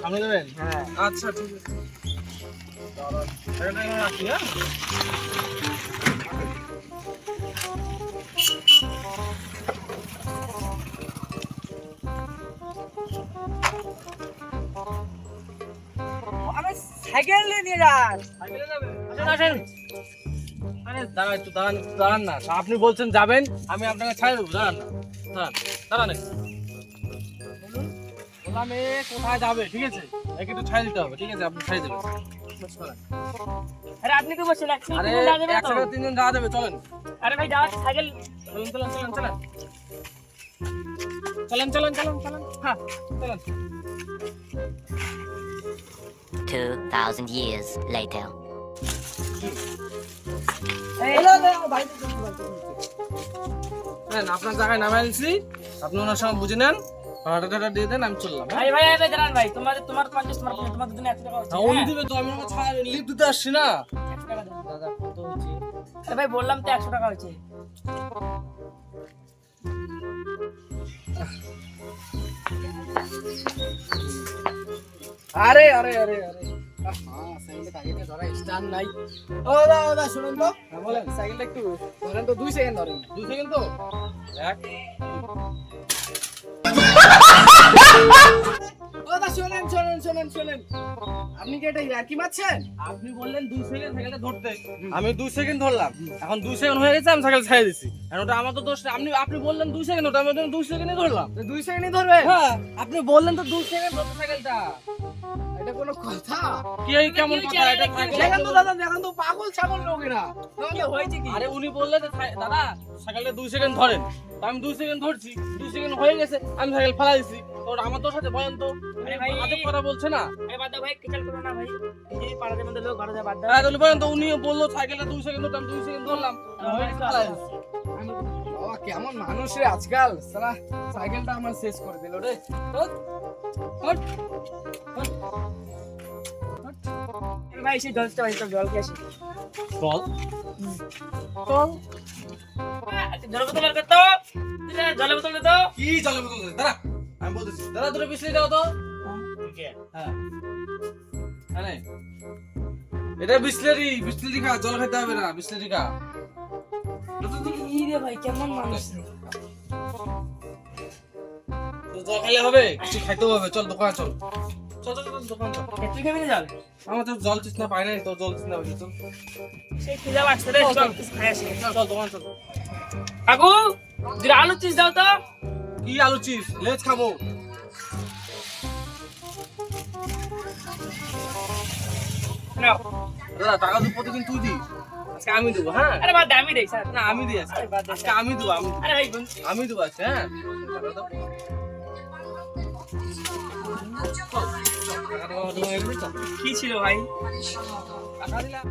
সামনে যাবেন আচ্ছা ঠিক আছে আমি সাইকেল নিয়ে যান সাইকেলে যাবেন আপনি বলছেন যাবেন আমি আপনাকে ছাড়ে দেবো দাঁড়ান দাঁড়ান কোথায় যাবে? ঠিক আছে? দিতে হবে ঠিক আছে? আপনি কি যাবে আরে ভাই 2000 হ্যাঁ, years later. আপনার জায়গায় নামে আনছি আপনি ওনার সঙ্গে বুঝে নেন ভাড়া টাটা দিয়ে দেন আমি চললাম? ভাই ভাই ভাই দাঁড়ান ভাই তোমাদের তোমার পঞ্চাশ তোমার তোমার দুজনে একশো টাকা হচ্ছে হ্যাঁ, উনি হ্যাঁ? দিবে তো আমি ওকে ছাড় লিফট দিতে আসছি না। দাদা কত ভাই বললাম তো একশো টাকা আরে আরে আরে আরে হ্যাঁ সাইকেলটা কাগজে ধরা স্ট্যান্ড নাই। ও দা ও দা শুনুন তো। বলেন। সাইকেলটা একটু ধরেন তো দুই সেকেন্ড ধরেন। দুই সেকেন্ড তো? এক। ও দা শুনেন শুনেন শুনেন শুনেন। আপনি কি এটা ইয়ার্কি মারছেন? আপনি বললেন দুই সেকেন্ড সাইকেলটা ধরতে। আমি দুই সেকেন্ড ধরলাম। এখন দুই সেকেন্ড হয়ে গেছে আমি সাইকেল ছেড়ে দিছি। এখন ওটা আমার তো দোষ না। আপনি আপনি বললেন দুই সেকেন্ড ওটা আমি দুই সেকেন্ডে ধরলাম। দুই সেকেন্ডই ধরবে হ্যাঁ আপনি বললেন তো দুই সেকেন্ড ধরতে সাইকেলটা। এটা কোনো কথা? কি কেমন কথা? এটা দেখেন তো দাদা দেখেন তো পাগল ছাগল লোকেরা কি? হয়েছে কি? আরে উনি বললেন যে দাদা সাইকেলটা দুই সেকেন্ড ধরেন। আমি দুই সেকেন্ড ধরছি দুই সেকেন্ড হয়ে গেছে আমি সাইকেল ফেলা দিছি। তো আমার দোষ আছে বলেন তো। আরে কথা বলছে না। এই বাদ দাও ভাই কেচাল করো না ভাই। এই যে মধ্যে লোক ঘরে বাদ দাও। হ্যাঁ বলেন তো উনিও বলল সাইকেলটা দুই সেকেন্ড ধরতাম দুই সেকেন্ড ধরলাম। হয়ে গেছে, ফেলা দিছি। বাবা কেমন মানুষ রে আজকাল। সারা সাইকেলটা আমার শেষ করে দিল রে। সেই জলটা ভাই সব জল খেয়ে আসি। চল চল জলের বোতল বের করতো জলের বোতল দে তো কি জলের বোতল দে? দাঁড়া আমি বলতেছি দাদা দুটো বিসলি দাও তো। হ্যাঁ। এটা বিসলেরি বিসলেরি খা জল খেতে হবে না বিসলেরি খা। রে ভাই কেমন মানুষ রে। জল খাইলে হবে কিছু খাইতে হবে। চল দোকানে চল। চল চল দোকান তুই আমার তো জল তৃষ্ণা পাই নাই তো জল তৃষ্ণা পাই চল। সেই খিদা লাগছে রে চল খাই আসি চল চল দোকান চল। কাকু আলু চিজ দাও তো। কি আলু চিপস? লেজ খাব। দাদা টাকা তো প্রতিদিন তুই দিস। আজকে আমি দেবো হ্যাঁ? আরে বাদ আমি দেই স্যার। না আমি দিই আজকে। আমি দেবো আমি আরে ভাই আমি দেবো আজকে হ্যাঁ? কি ছিল ভাই? টাকা দিলাম